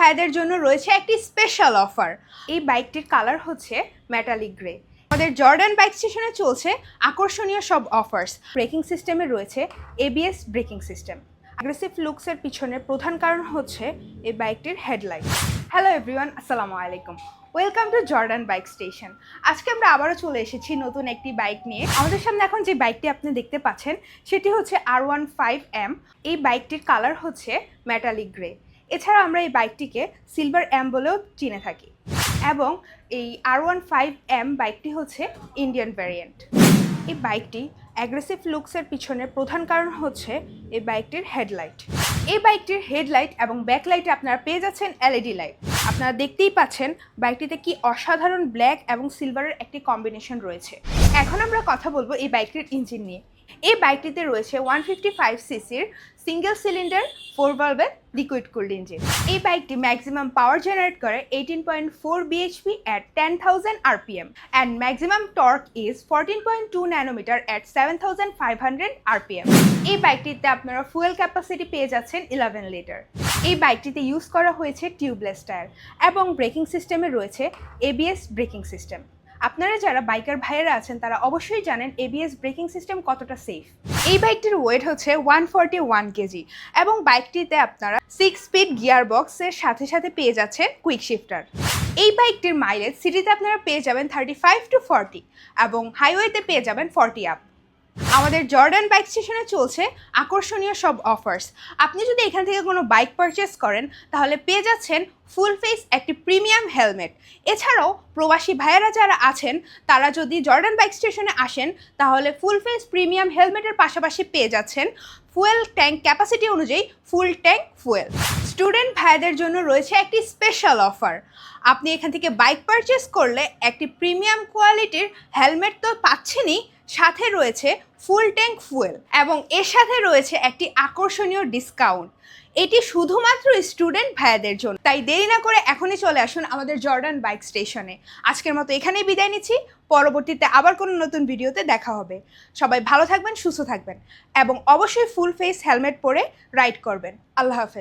ভাইয়াদের জন্য রয়েছে একটি স্পেশাল অফার এই বাইকটির কালার হচ্ছে মেটালিক গ্রে আমাদের জর্ডান বাইক স্টেশনে চলছে আকর্ষণীয় সব অফার্স ব্রেকিং সিস্টেমে রয়েছে এবিএস ব্রেকিং সিস্টেম অ্যাগ্রেসিভ লুকসের পিছনের প্রধান কারণ হচ্ছে এই বাইকটির হেডলাইট হ্যালো এভরিওয়ান আসসালামু আলাইকুম। Welcome to Jordan bike station আজকে আমরা আবারও চলে এসেছি নতুন একটি বাইক নিয়ে। আমাদের সামনে এখন যে বাইকটি আপনি দেখতে পাচ্ছেন, সেটি হচ্ছে আর ওয়ান ফাইভ এম এই বাইকটির কালার হচ্ছে মেটালিক গ্রে এছাড়া আমরা এই বাইকটিকে সিলভার এম বলেও চিনে থাকি। এবং এই আর ওয়ান ফাইভ এম বাইকটি হচ্ছে ইন্ডিয়ান ভ্যারিয়েন্ট এই বাইকটি অ্যাগ্রেসিভ লুকসের পিছনের প্রধান কারণ হচ্ছে এই বাইকটির হেডলাইট এই বাইকটির হেডলাইট এবং ব্যাকলাইটে আপনারা পেয়ে যাচ্ছেন এলইডি লাইট আপনারা দেখতেই পাচ্ছেন বাইকটিতে কি অসাধারণ ব্ল্যাক এবং সিলভারের একটি কম্বিনেশন রয়েছে। এখন আমরা কথা বলব এই বাইকটির ইঞ্জিন নিয়ে। এই বাইকটিতে রয়েছে ওয়ান ফিফটি ফাইভ সিসির সিঙ্গেল সিলিন্ডার ফোর ভালভের লিকুইড কুলড ইঞ্জিন এই বাইকটি ম্যাক্সিমাম পাওয়ার জেনারেট করে eighteen point four BHP at ten thousand RPM and maximum torque is fourteen point two nanometer at seven thousand five hundred RPM এই বাইকটিতে আপনারা fuel capacity পেয়ে যাচ্ছেন eleven litre এই বাইকটিতে use করা হয়েছে টিউবলেস টায়ার এবং ব্রেকিং সিস্টেমে রয়েছে এবিএস ব্রেকিং সিস্টেম আপনারা যারা বাইকার ভাইয়েরা আছেন, তারা অবশ্যই জানেন এবিএস ব্রেকিং সিস্টেম কতটা সেফ এই বাইকটির ওয়েট হচ্ছে ওয়ান ফর্টি ওয়ান কেজি এবং বাইকটিতে আপনারা সিক্স স্পিড গিয়ার বক্সের সাথে সাথে পেয়ে যাচ্ছেন কুইক শিফটার এই বাইকটির মাইলেজ সিটিতে আপনারা পেয়ে যাবেন থার্টি ফাইভ টু ফর্টি এবং হাইওয়েতে পেয়ে যাবেন ফর্টি আপ আমাদের জর্ডান বাইক স্টেশনে চলছে আকর্ষণীয় সব অফার্স আপনি যদি এখান থেকে কোনো বাইক পারচেস করেন, তাহলে পেয়ে যাচ্ছেন ফুল ফেস একটি প্রিমিয়াম হেলমেট এছাড়াও প্রবাসী ভাইয়েরা যারা আছেন, তারা যদি জর্ডান বাইক স্টেশনে আসেন, তাহলে ফুল ফেস প্রিমিয়াম হেলমেটের পাশাপাশি পেয়ে যাচ্ছেন ফুয়েল ট্যাঙ্ক ক্যাপাসিটি অনুযায়ী ফুল ট্যাঙ্ক ফুয়েল স্টুডেন্ট ভাইয়াদের জন্য রয়েছে একটি স্পেশাল অফার আপনি এখান থেকে বাইক পারচেস করলে একটি প্রিমিয়াম কোয়ালিটির হেলমেট তো পাচ্ছেনই সাথে রয়েছে ফুল ট্যাঙ্ক ফুয়েল এবং এর সাথে রয়েছে একটি আকর্ষণীয় ডিসকাউন্ট এটি শুধুমাত্র স্টুডেন্ট ভাইয়াদের জন্য। তাই দেরি না করে এখনই চলে আসুন আমাদের জর্ডান বাইক স্টেশনে আজকের মতো এখানেই বিদায় নিচ্ছি। পরবর্তীতে আবার কোনো নতুন ভিডিওতে দেখা হবে। সবাই ভালো থাকবেন, সুস্থ থাকবেন এবং অবশ্যই ফুল ফেস হেলমেট পরে রাইড করবেন। আল্লাহ হাফেজ।